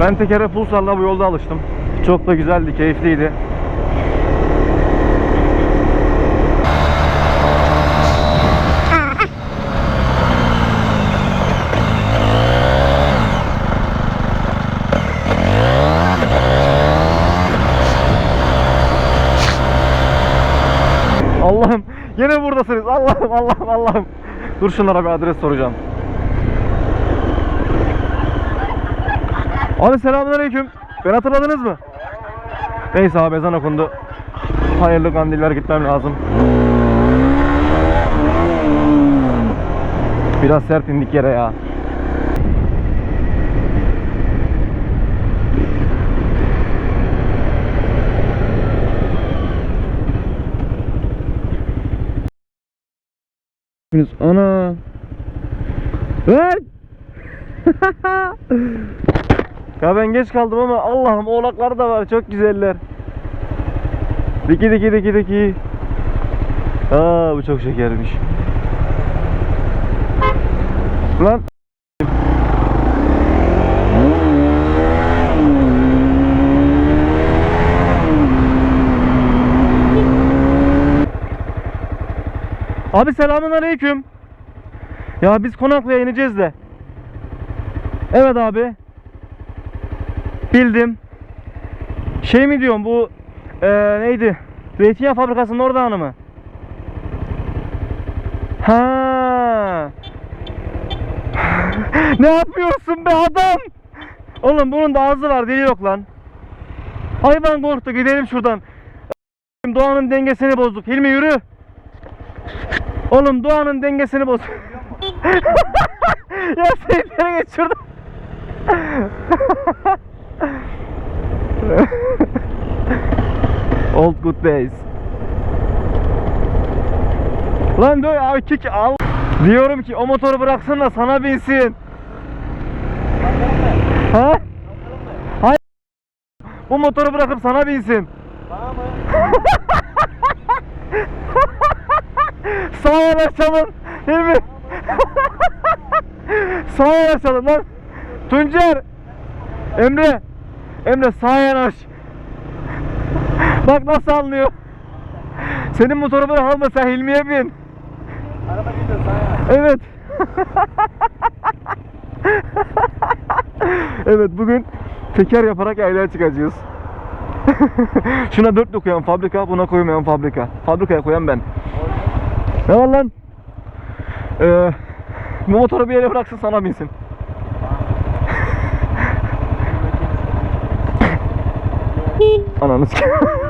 Ben tekere pulsarla bu yolda alıştım. Çok da güzeldi, keyifliydi. Allah'ım yine buradasınız. Allah'ım Allah'ım Allah'ım. Dur şunlara bir adres soracağım. Abi selamünaleyküm. Beni hatırladınız mı? Neyse abi ezan okundu. Hayırlı kandiller gitmem lazım. Biraz sert indik yere ya. Ana. Lan! ya ben geç kaldım ama Allah'ım oğlaklar da var çok güzeller. Diki diki diki diki. Aa bu çok şekermiş. Lan. Abi selamun aleyküm. Ya biz Konaklı'ya ineceğiz de. Evet abi. Bildim. Şey mi diyorum bu eee, neydi? Zeytinyağı fabrikasının orada hanı mı? Ha. ne yapıyorsun be adam? Oğlum bunun da ağzı var dili yok lan. Hayvan korktu gidelim şuradan. Doğanın dengesini bozduk. Hilmi yürü. Oğlum doğanın dengesini boz. ya seyirlere geç şuradan. Old good days. Lan dur kick al. Diyorum ki o motoru bıraksın da sana binsin. Ha? Hayır. Bu motoru bırakıp sana binsin. Sağ yanaşalım. Değil mi? sağ yanaşalım lan. Tuncer. Emre. Emre sağ yanaş. Bak nasıl anlıyor. Senin motoru bırakalım sen Hilmi'ye bin. Araba gidiyor sana. Evet. evet bugün teker yaparak yaylaya çıkacağız. Şuna dört koyan fabrika, buna koymayan fabrika. Fabrikaya koyan ben. Ne var lan? Ee, bu motoru bir yere bıraksın sana binsin. Ananı s-